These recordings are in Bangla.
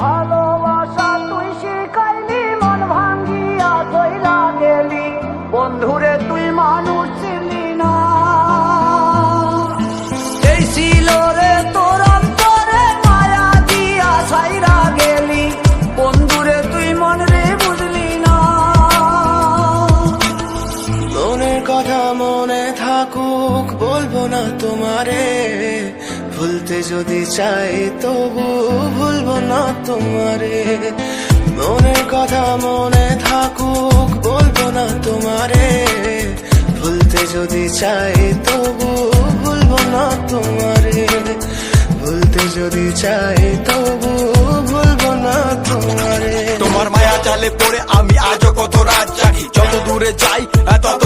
ভালোবাসা তুই শিখাইলি, মন ভাঙ্গিয়া কইরা গেলি। বন্ধুরে, তুই মানুষ চিনলি না। এই ছিল রে তোর দিয়া ছাইরা গেলি। বন্ধুরে, তুই মন রে বুঝলি না। মনের কথা মনে থাকুক, বলব না তোমারে। ভুলতে যদি চাই, তবু ভুলবো না তোমারে। মনের কথা মনে থাকুক, বলব না তোমারে। ভুলতে যদি চাই, তবু ভুলবো না তোমারে। ভুলতে যদি চাই, তবু ভুলবো না তোমারে। তোমার মায়া জালে পড়ে আমি আজও কত রাত জাগি। যত দূরে যাই তত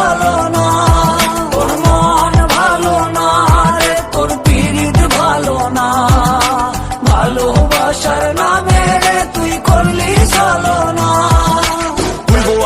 চলো না ভালো না ভালো না। ভালোবাসার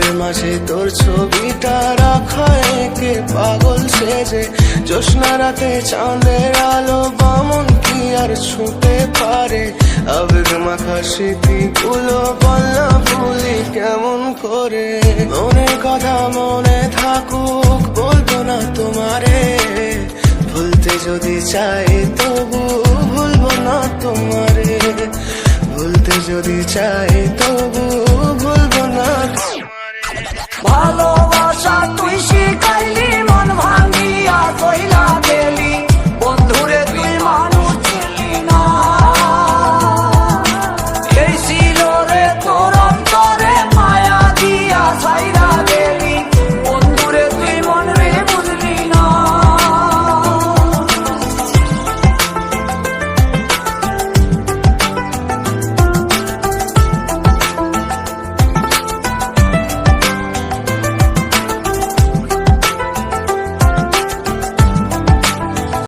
বুকের মাঝে তোর ছবিটা রাখা একে পাগল সেজে। জ্যোৎস্না রাতে চাঁদের আলো বামন কি আর ছুটে পারে? আবেগ মাখা স্মৃতিগুলো বললা ভুলি কেমন করে? মনের কথা মনে থাকুক, বলব না তোমারে। ভুলতে যদি চাই তবু